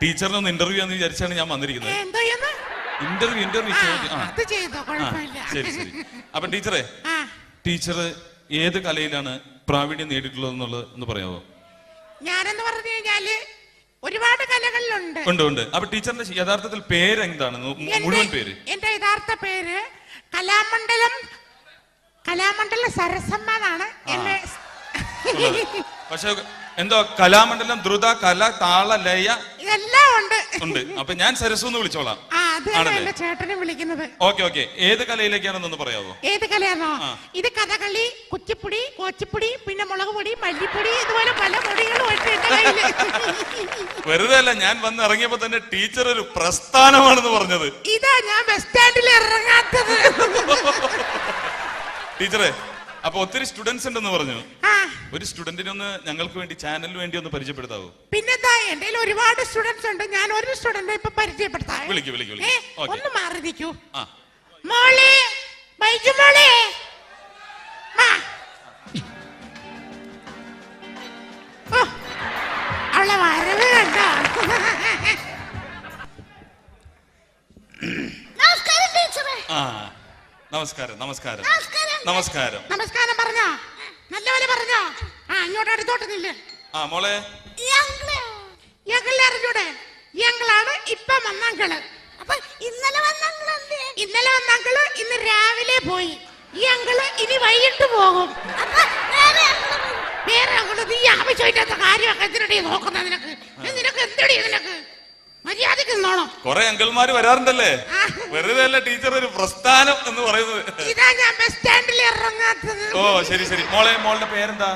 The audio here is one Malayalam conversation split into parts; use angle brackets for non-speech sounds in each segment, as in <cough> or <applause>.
ടീച്ചറിനെ ഒന്ന് ഇന്റർവ്യൂ എന്ന് വിചാരിച്ചാണ് ഞാൻ വന്നിരിക്കുന്നത്. ഇന്റർവ്യൂ ഇന്റർവ്യൂ ശരി ശരി. അപ്പൊ ടീച്ചറെ ടീച്ചർ ഏത് കലയിലാണ് പ്രാവീണ്യം നേടിയിട്ടുള്ളത് എന്നുള്ളത് ഒന്ന് പറയാമോ ഞാനെന്ന് പറഞ്ഞു കഴിഞ്ഞാൽ ഒരുപാട് കലകളിലുണ്ട്. ഉണ്ട് ഉണ്ട്. അപ്പൊ ടീച്ചറിന്റെ യഥാർത്ഥത്തിൽ പേര് എന്താണ് മുഴുവൻ പേര്. എന്റെ യഥാർത്ഥ പേര് കലാമണ്ഡലം കലാമണ്ഡല സരസമ്മ എന്നാണ് എന്റെ പക്ഷെ എന്തോ കലാമണ്ഡലം ദ്രുത കല താള ലയ ഇതെല്ലാം ഉണ്ട്. ഉണ്ട്. അപ്പൊ ഞാൻ സരസു എന്ന് വിളിച്ചോളാം. ആ അത് തന്നെ ആണല്ലേ? എന്റെ ചേട്ടനെ വിളിക്കുന്നത്. Okay okay. ഏത് കലയിലേക്കാണെന്നൊന്ന് പറയാവോ? ഏത് കലയാണോ? ആ. ഇത് കഥകളി കുച്ചിപ്പുടി കോച്ചിപ്പുടി പിന്നെ മുളക് പൊടി മല്ലിപ്പൊടി ഇതുപോലെ പല പൊടികളും ഉണ്ട് എന്റെ കയ്യിൽ. വെറുതെ അല്ല ഞാൻ വന്ന് ഇറങ്ങിയപ്പോ തന്നെ ടീച്ചർ ഒരു പ്രസ്ഥാനമാണെന്ന് പറഞ്ഞത്. ഇതാ ഞാൻ ബസ് സ്റ്റാൻഡിൽ ഇറങ്ങാത്തത്. ടീച്ചറെ അപ്പൊ ഒത്തിരി സ്റ്റുഡൻസ് ഉണ്ടെന്ന് പറഞ്ഞു. ഒരു സ്റ്റുഡന്റിനെ ഒന്ന് ഞങ്ങൾക്ക് വേണ്ടി ചാനലിന് വേണ്ടി ഒന്ന് പരിചയപ്പെടുത്താവോ? പിന്നെ എന്റെ കയ്യിൽ ഒരുപാട് സ്റ്റുഡൻസ് ഉണ്ട്. ഞാൻ ഒരു സ്റ്റുഡന്റിനെ ഇപ്പൊ പരിചയപ്പെടുത്താം. വിളിക്കൂ, വിളിക്കൂ. ഒന്ന് മാറി നിൽക്കൂ. മോളെ ബൈജു മോളെ. അവളെ വരവ് കണ്ടോ? നമസ്കാരം നമസ്കാരം നമസ്കാരം. നമസ്കാരം. നമസ്കാരം പറഞ്ഞോ? നല്ലപോലെ പറഞ്ഞോ. ആ ഇങ്ങോട്ട് അടുത്തോട്ട് നില്ല്. ആ മോളെ. ഞങ്ങൾ. അറിഞ്ഞൂടെ? ഞങ്ങളാണ് ഇപ്പൊ വന്നങ്കൾ. അപ്പൊ ഇന്നലെ വന്നങ്ങളല്ലേ ഇന്നലെ വന്നങ്കൾ ഇന്ന് രാവിലെ പോയി. ഈ അങ്കിൾ ഇനി വൈകിട്ട് പോകും. വേറെ അങ്കിൾ നീ ആവശ്യമില്ലാത്ത കാര്യമൊക്കെ എന്തിനടി നോക്കുന്നത് നിനക്ക്? നിനക്ക് എന്തടി നിനക്ക്? മര്യാദയ്ക്ക് നിന്നോണം. കൊറേ അങ്കിൾമാര് വരാറുണ്ടല്ലേ? വെറുതെ അല്ല ടീച്ചർ ഒരു പ്രസ്ഥാനം എന്ന് പറയുന്നത്? ഇതാ ഞാൻ ബസ് സ്റ്റാൻഡിൽ ഇറങ്ങാത്തത്. ഓ ശരി ശരി. മോളെ മോളുടെ പേരെന്താ?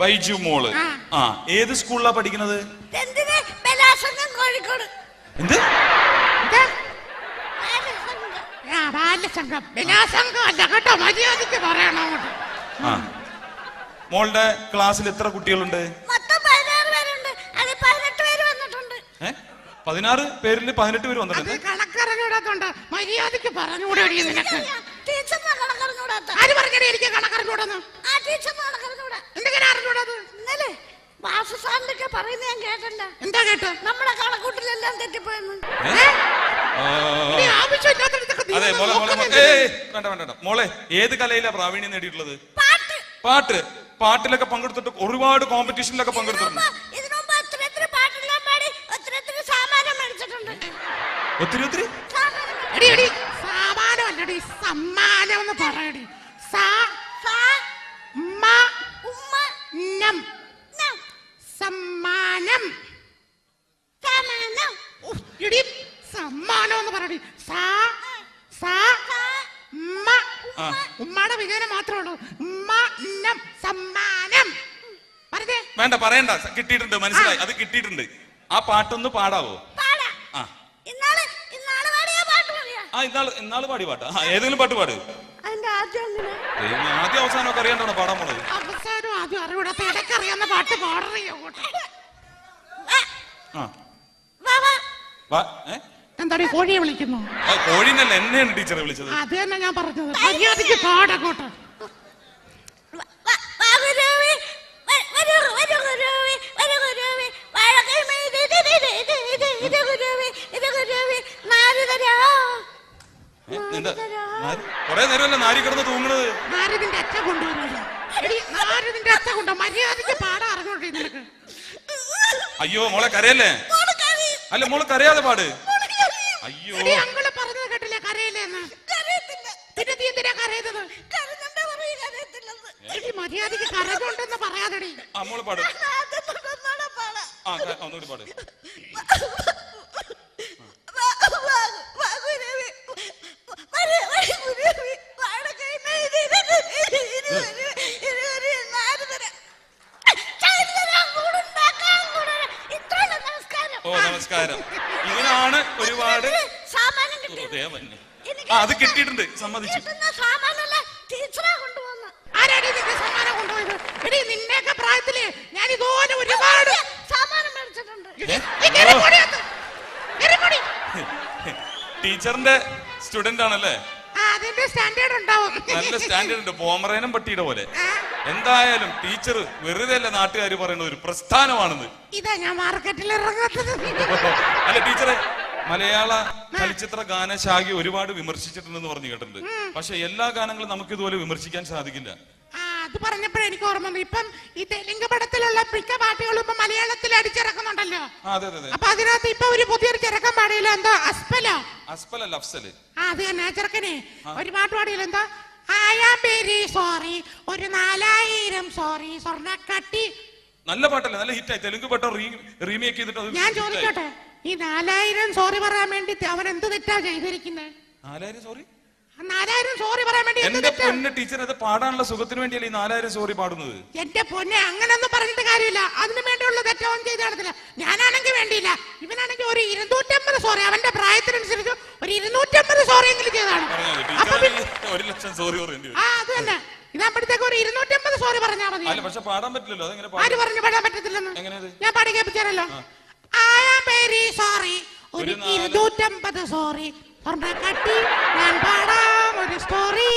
ബൈജ. മോൾ. ആ. ഏത് സ്കൂളിലാ പഠിക്കുന്നത്? എന്ത്? മോളുടെ ക്ലാസ്സിൽ എത്ര കുട്ടികളുണ്ട്? പതിനാറ് പേരിൽ പതിനെട്ട് പേര് വന്നിട്ടുണ്ട്. കണക്കറിഞ്ഞൂടാത്തോണ്ട് മര്യാദയ്ക്ക് പറഞ്ഞുകൂടി നിനക്ക്. ആര് പറഞ്ഞടി എനിക്ക് കണക്കറിഞ്ഞൂടെന്ന് ആ ടീച്ചറിനെ കണക്കറിഞ്ഞൂടാ എന്തെങ്കിലും അറിഞ്ഞൂടത് ഇന്നലെ വാസു സാറിനൊക്കെ പറയുന്നത് ഞാൻ കേട്ടല്ല. എന്താ കേട്ടോ? നമ്മുടെ കണക്കൂട്ടിലെല്ലാം തെറ്റിപ്പോയെന്ന്. ഏ? ആ, നീ ആവശ്യമില്ലാത്തടത്തൊക്കെ നീ അതെ മോളെ മോളെ വേണ്ട വേണ്ട. മോളെ ഏത് കലയിലാ പ്രാവീണ്യം നേടിയിട്ടുള്ളത്? പാട്ട്. പാട്ട്. പാട്ടിലൊക്കെ പങ്കെടുത്തിട്ട് ഒരുപാട് കോമ്പറ്റീഷനിലൊക്കെ പങ്കെടുത്തിട്ടുണ്ട് ഇതിനു മുമ്പ് ഒത്തിരി ഒത്തിരി പാട്ടെല്ലാം പാടി ഒത്തിരി ഒത്തിരി സാമാനം മേടിച്ചിട്ടുണ്ട് ഒത്തിരി ഒത്തിരി. ഉമ്മാടെ. എടി എടി. സാമാനം അല്ലടി സമ്മാനം എന്ന് പറയടി. സാ സാ, മ ഉമ്മ, നം. നം, സമ്മാനം. സമാനം, ഉഫ്, എടി സമ്മാനം എന്ന് പറയടി. സാ ഉമ്മ. ഉമ്മയുടെ വിജയനം മാത്രമേ ഉള്ളൂ. ഉമ്മ നം സമ്മാനം. പറഞ്ഞേ. വേണ്ട പറയണ്ട. കിട്ടിയിട്ടുണ്ട് മനസ്സിലായി. അത് കിട്ടിയിട്ടുണ്ട്. ആ പാട്ടൊന്ന് പാടാവോ പാടാ. ആ ഇന്നാൾ ഇന്നാൾ പാടിയ പാട്ട് പറയാ ആ ഇന്നാൾ ഇന്നാൾ പാടി പാട്ട്. ആ ഏതെങ്കിലും പാട്ട് പാട്. അതിന്റെ ആദ്യം അങ്ങനെ ദൈവമേ, ആദ്യം അവസാനമൊക്കെ അറിയാണ്ടാണ് പാടാൻ പോണത്. അവസാനം ആദ്യം അറിവിടാത്ത ഇടയ്ക്കറിയാവുന്ന പാട്ട് പാടറി വാ, ആ. വാ, വാ. വാ ഏ? എന്താടി കോഴിയെ വിളിക്കുന്നു? ആ, കോഴിന്നല്ല എന്നെയാണ് ടീച്ചറെ വിളിച്ചത്. അത് തന്നെ ഞാൻ പറഞ്ഞത്. മര്യാദയ്ക്ക് പാടങ്ങോട്ട് എന്താ കൊറേ നേരമല്ല നാരി കിടന്ന് തൂങ്ങണത്? നാരദിന്റെ അച്ഛ നാരദിന്റെ അച്ഛ കൊണ്ടോ? മര്യാദയ്ക്ക് പാടാ അയ്യോ മോളെ കരയല്ലേ? അല്ല മോൾ കരയാതെ പാട്. അയ്യോ. അങ്ങൾ പറഞ്ഞത് കേട്ടില്ല? കരയില്ലെന്ന്. പിന്നെ നീ എന്തിനാ കരയുന്നത്? മര്യാദയ്ക്ക് പറയാതെടി. ആ മോൾ പാട്. ആ ഒന്നുകൂടി പാട് <laughs> വാ, വാ, വാ, ഗുരുവേ. വരൂ, വരൂ, ഗുരുവേ. വാഴക്കൈമേൽ ഇത്, ഇത്, ഇത്, ഇത്, ഇത്, ഗുരുവേ. ഇത്, ഗുരുവേ. നാല് തരാം. ചായ തരാം, കൂടുണ്ടാക്കാം, കൂടുണ്ടാക്കാം. ഇത്രയുള്ളൂ, നമസ്കാരം. ഓ നമസ്കാരം ഇതിനാണ് ഒരുപാട് സാമാനം ഓ, കിട്ടിയത്. ദേവന്. എനിക്ക് ആ അത് കിട്ടിയിട്ടുണ്ട്. സമ്മതിച്ചു. നിന്റെയൊക്കെ പ്രായത്തിൽ ഞാൻ ഇതുപോലെ ഒരുപാട്. ടീച്ചറിന്റെ സ്റ്റുഡന്റ് ആണല്ലേ? അതിന്റെ സ്റ്റാൻഡേർഡ് ഉണ്ടാവും. നല്ല സ്റ്റാൻഡേർഡ് ഉണ്ട്. പോമറേനും പട്ടിയുടെ പോലെ. എന്തായാലും ടീച്ചർ വെറുതെ അല്ല നാട്ടുകാർ പറയുന്ന ഒരു പ്രസ്ഥാനമാണെന്ന്. ഇതാ ഞാൻ മാർക്കറ്റിൽ ഇറങ്ങാത്തത്. അല്ല ടീച്ചറെ മലയാള ചലച്ചിത്ര ഗാനശാഖ ഒരുപാട് വിമർശിച്ചിട്ടുണ്ടെന്ന് പറഞ്ഞു കേട്ടിട്ടുണ്ട്. പക്ഷെ എല്ലാ ഗാനങ്ങളും നമുക്ക് ഇതുപോലെ വിമർശിക്കാൻ സാധിക്കില്ല. അത് പറഞ്ഞപ്പോഴേ എനിക്ക് ഓർമ്മ വന്നു. ഇപ്പം ഈ തെലുങ്ക് പടത്തിലുള്ള മിക്ക പാട്ടുകളും ഇപ്പൊ മലയാളത്തിൽ അടിച്ചിറക്കുന്നുണ്ടല്ലോ. അതെ അതെ അപ്പൊ അതിനകത്ത് ഇപ്പൊ ഒരു പുതിയൊരു ചെറുക്കൻ പാടിയില്ല എന്തോ അസ്പലോ? അസ്പല അല്ല അഫ്സൽ. ആ അത് തന്നെ ചെറുക്കനെ. ഒരു പാട്ട് പാടിയില്ല എന്തോ? ഐ ആം സോറി ഒരു നാലായിരം സോറി സ്വർണക്കട്ടി. നല്ല പാട്ടല്ലേ നല്ല ഹിറ്റായി. തെലുങ്ക് പാട്ട് റീമേക്ക് ചെയ്തിട്ട് ഞാൻ ചോദിക്കട്ടെ? ചോദിച്ചോട്ടെ ഈ നാലായിരം സോറി പറയാൻ വേണ്ടി അവൻ എന്ത് തെറ്റാ ചെയ്തിരിക്കുന്നത് നാലായിരം സോറി നാലായിരം സോറി പറയാൻ വേണ്ടി എന്റെ പൊന്ന് ടീച്ചർ അത് പാടാനുള്ള സുഖത്തിന് വേണ്ടിയല്ലേ ഈ നാലായിരം സോറി പാടുന്നത്? എന്റെ പൊന്നെ അങ്ങനൊന്നും പറഞ്ഞിട്ട് കാര്യമില്ല. അതിനു വേണ്ടിയുള്ള തെറ്റവും ചെയ്ത് നടത്തില്ല. ഞാനാണെങ്കിൽ വേണ്ടിയില്ല. ഇവനാണെങ്കിൽ ഒരു ഇരുന്നൂറ്റമ്പത് സോറി അവന്റെ പ്രായത്തിനനുസരിച്ച് ഒരു ഇരുന്നൂറ്റമ്പത് സോറി എങ്കിലും ചെയ്താണ് ഒരു ലക്ഷം സോറി ആ അത് തന്നെ. ഇതാകുമ്പോഴത്തേക്ക് ഒരു ഇരുന്നൂറ്റമ്പത് സോറി പറഞ്ഞാൽ മതി. പക്ഷെ പാടാൻ പറ്റില്ലല്ലോ. ആര് പറഞ്ഞു പാടാൻ പറ്റത്തില്ലെന്ന്? ഞാൻ പാടി കേൾപ്പിച്ചാലോ ഐ ആം. വെരി സോറി ഒരു ഇരുന്നൂറ്റമ്പത് സോറി കട്ടി ഞാൻ പാടാം ഒരു story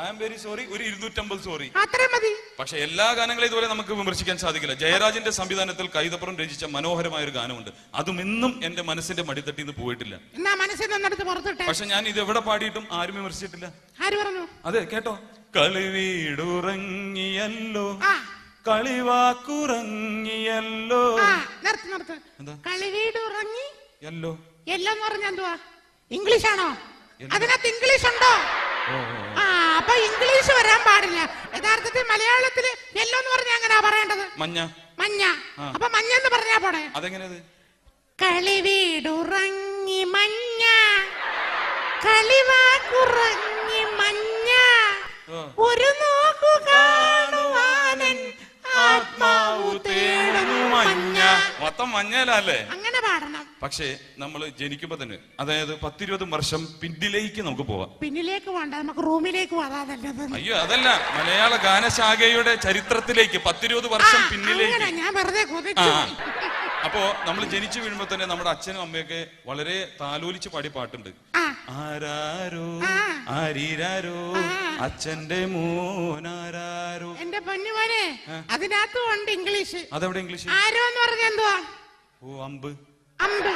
I am very sorry ഒരു ഇരുന്നൂറ്റമ്പത് സോറി അത്രയും മതി. പക്ഷെ എല്ലാ ഗാനങ്ങളും ഇതുവരെ നമുക്ക് വിമർശിക്കാൻ സാധിക്കില്ല. ജയരാജിന്റെ സംവിധാനത്തിൽ കൈതപ്പുറം രചിച്ച മനോഹരമായ ഒരു ഗാനമുണ്ട്. അതും ഇന്നും എന്റെ മനസ്സിന്റെ മടിത്തട്ടിന്ന് പോയിട്ടില്ല. എന്നാ മനസ്സിൽ നിന്നെടുത്ത് പുറത്തിട്ടെ. പക്ഷെ ഞാൻ ഇത് എവിടെ പാടിയിട്ടും ആരും വിമർശിച്ചിട്ടില്ല. ആര് പറഞ്ഞു? അതെ കേട്ടോ? കളിവീടുറങ്ങിയല്ലോ കളിവാക്കുറങ്ങിയല്ലോ. നിർത്ത് നിർത്ത്? കളിവീട് ഉറങ്ങി യല്ലോ എല്ലാം പറഞ്ഞ എന്തുവാ? ഇംഗ്ലീഷ് ആണോ? അതിനകത്ത് ഇംഗ്ലീഷ് ഉണ്ടോ ആ അപ്പൊ ഇംഗ്ലീഷ് വരാൻ പാടില്ല. യഥാർത്ഥത്തിൽ മലയാളത്തിൽ എല്ലോ എന്ന് പറഞ്ഞാ എങ്ങനെയാ പറയേണ്ടത്? മഞ്ഞ. മഞ്ഞ. അപ്പൊ മഞ്ഞ എന്ന് പറഞ്ഞാ പോടെ അതെങ്ങനെയത് കളിവീടുറങ്ങി മഞ്ഞ. കളിവാക്കുറങ്ങി മഞ്ഞ. ഒരു നോക്കുക. ആത്മാവു തേടുന്നു മഞ്ഞ. മൊത്തം മഞ്ഞലല്ലേ അങ്ങനെ പാടണം. പക്ഷേ നമ്മൾ ജനിക്കുമ്പോ തന്നെ അതായത് പത്തിരുപത് വർഷം പിന്നിലേക്ക് നമുക്ക് പോവാം. പിന്നിലേക്ക് വേണ്ട നമുക്ക് റൂമിലേക്ക് അയ്യോ അതല്ല. മലയാള ഗാനശാഖയുടെ ചരിത്രത്തിലേക്ക് പത്തിരുപത് വർഷം പിന്നിലേക്ക്. ഞാൻ വെറുതെ അപ്പോ നമ്മൾ ജനിച്ചു വീഴുമ്പോ തന്നെ നമ്മുടെ അച്ഛനും അമ്മയൊക്കെ വളരെ താലോലിച്ച് പാടി പാട്ടുണ്ട്. ആരാരോ ആരിരാരോ അച്ഛന്റെ മോനാരാരോ. എന്റെ പൊന്നുമോനെ അതിനകത്തും ഉണ്ട് ഇംഗ്ലീഷ്. അതെവിടെ ഇംഗ്ലീഷ്? ആരോ എന്ന് പറഞ്ഞ എന്തുവാ? ഓ അമ്പ്. അമ്പ്.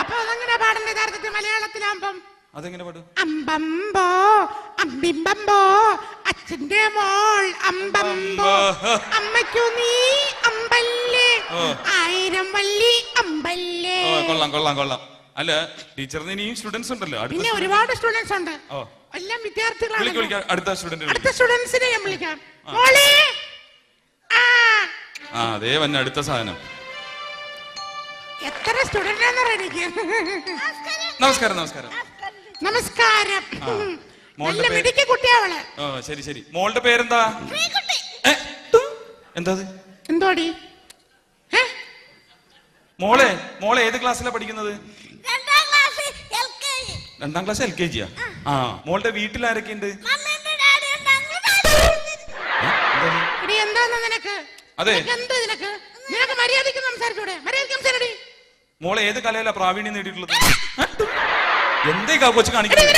അപ്പൊ അതെങ്ങനെ പാടണ്ട യഥാർത്ഥത്തിൽ മലയാളത്തിലാകുമ്പം അതെങ്ങനെ പാടും? അമ്പമ്പോ അമ്പിമ്പമ്പോ അച്ഛന്റെ മോൾ അമ്പമ്പോ. അമ്മയ്ക്കു നീ. ആയിരം വള്ളി അമ്പല്ലേ? ഓ കൊള്ളാം കൊള്ളാം കൊള്ളാം. അല്ല ടീച്ചറിന് ഇനിയും സ്റ്റുഡൻസ് ഉണ്ടല്ലോ. അടുത്ത പിന്നെ ഒരുപാട് സ്റ്റുഡൻസ് ഉണ്ട്. ഓ. എല്ലാം വിദ്യാർത്ഥികളാണ് വിളിക്ക് അടുത്ത സ്റ്റുഡന്റ് അടുത്ത സ്റ്റുഡൻസിനെ ഞാൻ വിളിക്കാം. മോളെ ആ. ആ അതേ വന്നെ അടുത്ത സാധനം. എത്ര സ്റ്റുഡന്റ് എനിക്ക് നമസ്കാരം നമസ്കാരം. നമസ്കാരം. മോളുടെ നല്ല പേര്? മിടുക്കി കുട്ടിയാവൾ ഓ ശരി ശരി. മോളുടെ പേരെന്താ? എന്താ? എന്തോടി? മോളെ മോളെ ഏത് ക്ലാസ്സിലാണ് പഠിക്കുന്നത്? രണ്ടാം ക്ലാസ് എൽ കെ ജിയാ? ആ. മോളുടെ വീട്ടിൽ ആരൊക്കെ ഉണ്ട് അതെ. നിനക്ക് നിനക്ക്? നിനക്ക് മര്യാദയ്ക്ക് സംസാരിച്ചൂടെ? മര്യാദയ്ക്ക് സംസാരടി മോളെ ഏത് കലയിലാ പ്രാവീണ്യം നേടിയിട്ടുള്ളത്? എന്തേ കൊച്ചു കാണിക്കുന്നത്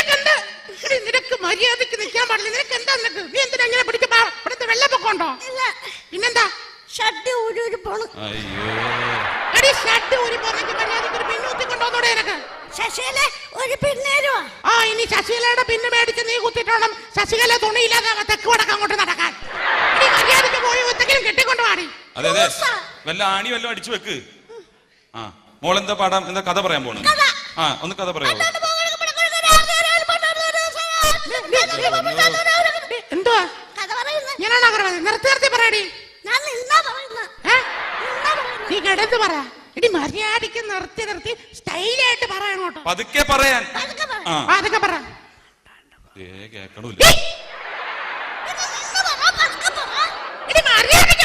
നിനക്ക് മര്യാദയ്ക്ക് നിൽക്കാൻ പാടില്ല. നിനക്ക് എന്താ നിനക്ക്? നീ എന്തിനാ ഇങ്ങനെ പിടിച്ച ഇവിടുത്തെ വെള്ളപ്പൊക്കം ഉണ്ടോ? ഇല്ല. പിന്നെന്താ? ഷഡ് ഊരി ഊരി പോണു. അയ്യോ. എടി ഷർട്ട് ഊരി പോന്നെങ്കിൽ മര്യാദയ്ക്ക് ഒരു പിന്നൂത്തി കൊണ്ടുവന്നൂടെ നിനക്ക്. ശശിയില ഒരു പിന്നേരുവാ ആ ഇനി ശശികലയുടെ പിന്നെ മേടിച്ച് നീ കുത്തിട്ടോണം. ശശികല തുണിയില്ലാതെ തെക്ക് വടക്കം കൊണ്ട് നടക്കാൻ. നീ മര്യാദയ്ക്ക് പോയി ഒത്തെങ്കിലും കെട്ടിക്കൊണ്ട് പാടി അതെ അതെ. വല്ല ആണി വല്ലതും അടിച്ചു വെക്ക്. ആ മോളെന്താ പാടാം? എന്താ കഥ പറയാൻ പോണു? ആ ഒന്ന് കഥ പറയാമോ എന്തുവാ ഞാനാണ് നിർത്തി നിർത്തി പറയടി ഞാൻ നിന്നാ പറയുന്നത് ഏ? നിന്നാ കിടന്ന് പറ. ഇടി മര്യാദയ്ക്ക് നിർത്തി നിർത്തി സ്റ്റൈലായിട്ട് പറയണോട്ടോ പതുക്കെ പറയാൻ. പതുക്കെ പറ. ആ. ഏ കേക്കണില്ല? പതുക്കെ പറ. ഇടി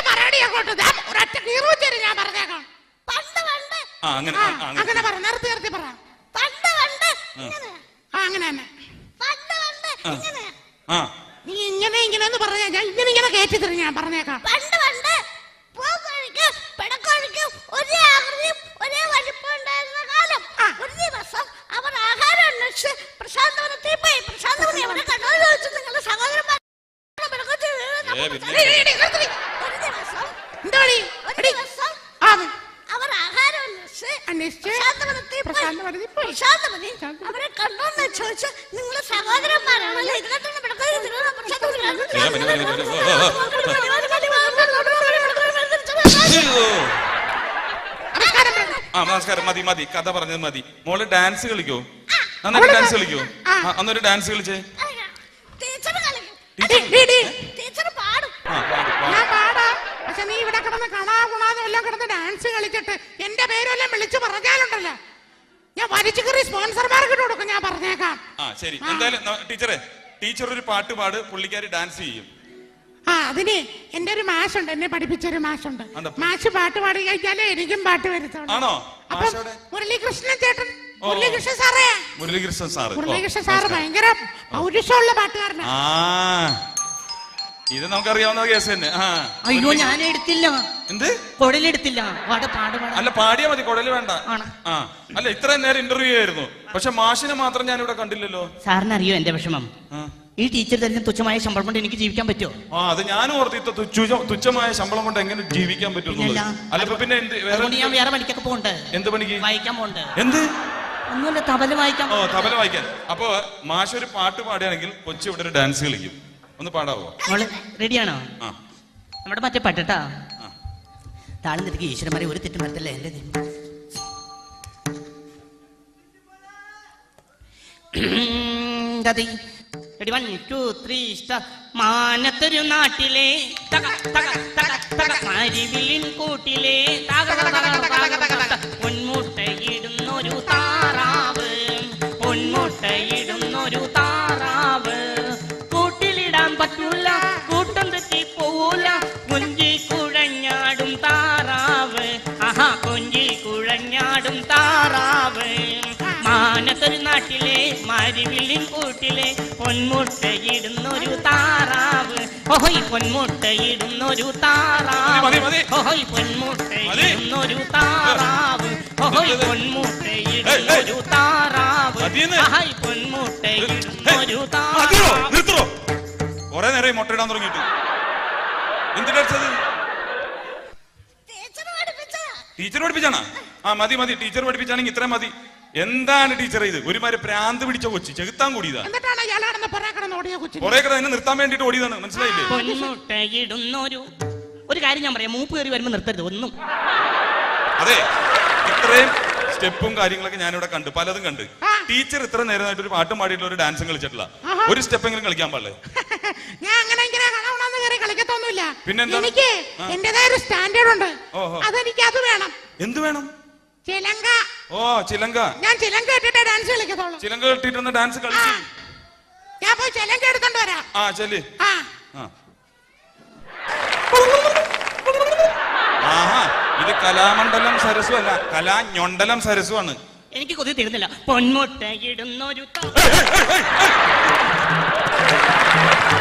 പറയടി അങ്ങോട്ട്. ദാ ഒരൊറ്റ കീറുവച്ചേരി ഞാൻ പറഞ്ഞേക്കാം. ആ അങ്ങനെ ആ, അങ്ങനെ. അങ്ങനെ പറ നിർത്തി നിർത്തി പറ. പണ്ട് പണ്ട്. ഇങ്ങനെ. ആ അങ്ങനെ തന്നെ. ആ. ആ. നീ ഇങ്ങനെ ഇങ്ങനെ എന്ന് പറഞ്ഞാ ഞാൻ ഇങ്ങനെ ഇങ്ങനെ കയറ്റി തരും ഞാൻ പറഞ്ഞേക്കാം. പണ്ട് അവരെ കണ്ടോന്ന് ചോദിച്ച നിങ്ങൾ സഹോദരന്മാരാണല്ലോ ഇതിനകത്തൊന്നും ആ, നമസ്കാരം മതി മതി കഥ പറഞ്ഞത് മതി മോൾ ഡാൻസ് കളിക്കോ നന്നായിട്ട് ഡാൻസ് കളിക്കോ അന്നൊരു ഡാൻസ് കളിച്ചേ ടീച്ചർ കളിക്കും. ടീച്ചർ ഡി, ഡി. പാടും ആ പാട്, പാട്. ഞാൻ പാടാ പക്ഷെ നീ ഇവിടെ കിടന്ന് കാണാ ഗുണാന്നും എല്ലാം കിടന്ന് ഡാൻസ് കളിച്ചിട്ട് എന്റെ പേരെല്ലാം വിളിച്ചു പറഞ്ഞാലുണ്ടല്ലോ ഞാൻ വലിച്ചു കയറി സ്പോൺസർമാർക്ക് ഇട്ട് കൊടുക്കും ഞാൻ പറഞ്ഞേക്കാം. ആ ശരി. എന്തായാലും ന- ടീച്ചറെ ടീച്ചർ ഒരു പാട്ട് പാട് പുള്ളിക്കാരി ഡാൻസ് ചെയ്യും. ആ അതിന് എന്റെ ഒരു മാഷുണ്ട് എന്നെ പഠിപ്പിച്ചൊരു മാഷുണ്ട്. ഉണ്ട്. മാഷ് പാട്ട് പാടി കഴിഞ്ഞാലേ എനിക്കും പാട്ട് വരുത്തുള്ളൂ. ആണോ? അപ്പം മാഷോടെ? മുരളീകൃഷ്ണൻ ചേട്ടൻ ഓ. മുരളീകൃഷ്ണൻ സാറേ. മുരളീകൃഷ്ണൻ സാറ്. ഓ, മുരളീകൃഷ്ണൻ സാറ് നമസ്കാരം. ഭയങ്കര പൗരുഷമുള്ള പാട്ടുകാരനാണ് ആ. ഇത് നമുക്കറിയാവുന്ന കേസ് തന്നെ. ആ. അയ്യോ ഞാൻ എടുത്തില്ല എന്ത്? കുടലെടുത്തില്ല. പാട് പാട് പാട്. അല്ല പാടിയാ മതി. കുടൽ വേണ്ട. ആണ്. ആ. അല്ല ഇത്രയും നേരം ഇന്റർവ്യൂ ആയിരുന്നു. പക്ഷെ മാഷിനെ മാത്രം ഞാൻ ഇവിടെ കണ്ടില്ലല്ലോ. സാറിന് അറിയോ എന്റെ വിഷമം? ആ. ഈ ടീച്ചർ തന്നെ തുച്ഛമായ ശമ്പളം കൊണ്ട് എനിക്ക് ജീവിക്കാൻ പറ്റുമോ? ആ അത് ഞാനും ഓർത്ത് ഇത്ര തുച്ഛ- തുച്ഛമായ ശമ്പളം കൊണ്ട് എങ്ങനെ ജീവിക്കാൻ പറ്റും. അല്ല ഇപ്പൊ പിന്നെ എന്ത് വേറെ അതുകൊണ്ട് ഞാൻ വേറെ പണിക്കൊക്കെ പോകണ്ട്. എന്ത് പണിക്ക്? വായിക്കാൻ പോണ്ട് എന്ത്? ഒന്നുമില്ല തബല വായിക്കാൻ ഓ തബല വായിക്കാൻ. അപ്പൊ മാഷ് ഒരു പാട്ട് പാടുകയാണെങ്കിൽ കൊച്ചു ഇവിടെ ഒരു ഡാൻസ് കളിക്കും. ഒന്ന് പാടാവോ മോൾ റെഡിയാണോ നമ്മുടെ മറ്റേ പട്ടട്ടാ. താളം തിരികെ ഈശ്വരന്മാരെ ഒരു തെറ്റും വരത്തില്ല എന്റെ ഗതി റെഡി വൺ ടു ത്രീ മാനത്തൊരു നാട്ടിലെ മരിവിലിൻ കൂട്ടിലെ പറ്റൂല കൂട്ടം തെറ്റി പോവൂല. കുഞ്ചി കുഴഞ്ഞാടും താറാവ്. ആഹാ കൊഞ്ചി കുഴഞ്ഞാടും താറാവ്. മാനത്തൊരു നാട്ടിലെ മരുവിലിൻ കൂട്ടിലെ പൊന്മുട്ടയിടുന്നൊരു താറാവ്. ഓഹോയ് പൊന്മുട്ടയിടുന്നൊരു താറാവ്. ഓഹോയ് പൊന്മുട്ടയിടുന്നൊരു താറാവ്. ഓഹോയ് പൊന്മുട്ടയിടുന്നൊരു താറാവ്. ആഹായ് പൊന്മുട്ടയിടുന്നൊരു താറാവ്. കൊറേ നേരം മുട്ടയിടാൻ തുടങ്ങിയിട്ട്. എന്തിനാ അടിച്ചത് ടീച്ചറ് പഠിപ്പിച്ചതാ. ടീച്ചർ പഠിപ്പിച്ചാണ്? ആ മതി മതി. ടീച്ചർ പഠിപ്പിച്ചാണെങ്കിൽ ഇത്രയും മതി. എന്താണ് ടീച്ചർ ഇത്? ഒരുമാര് പ്രാന്ത് പിടിച്ച കൊച്ചി. ചെകുത്താൻ കൂടിയതാ. കുറെ കട എന്നെ നിർത്താൻ വേണ്ടിട്ട് ഓടിയതാണ്. മനസ്സിലായില്ലേ? ഒരു കാര്യം ഞാൻ പറയാം. മൂപ്പ് കയറി വരുമ്പോ നിർത്തരുത്. ഒന്നും. അതെ ഇത്രയും സ്റ്റെപ്പും കാര്യങ്ങളൊക്കെ ഞാനിവിടെ കണ്ടു. പലതും കണ്ട്. ടീച്ചർ ഇത്ര നേരമായിട്ട് ഒരു പാട്ടും പാടിയിട്ടുള്ള ഒരു ഡാൻസും കളിച്ചിട്ടില്ല. ഒരു സ്റ്റെപ്പ് എങ്കിലും കളിക്കാൻ പാടില്ലേ? ഞാൻ അങ്ങനെ ഇങ്ങനെ കളവണമെന്ന് കയറി കളിക്കത്തൊന്നുമില്ല? എനിക്ക് ആ. എന്റേതായ ഒരു സ്റ്റാൻഡേർഡ് ഉണ്ട്. ഓഹോ. അതെനിക്ക് അത് വേണം. എന്ത് വേണം? ചിലങ്ക. ഓ ചിലങ്ക. ഞാൻ ചിലങ്ക ഇട്ടിട്ടേ ഡാൻസ് കളിക്കത്തുള്ളൂ. ചിലങ്ക കെട്ടിട്ടൊന്ന് ഡാൻസ് കളിച്ചു. ഞാൻ പോയി ചിലങ്ക എടുത്തോണ്ട് വരാം. ആ ചെൽ ആ. ആ. ആഹാ ഇത് കലാമണ്ഡലം സരസു അല്ല. കലാ കലാഞൊണ്ടലം സരസുവാണ് എനിക്ക് കൊതി തീരുന്നില്ല. പൊന്മുട്ടയിടുന്നൊരു ത-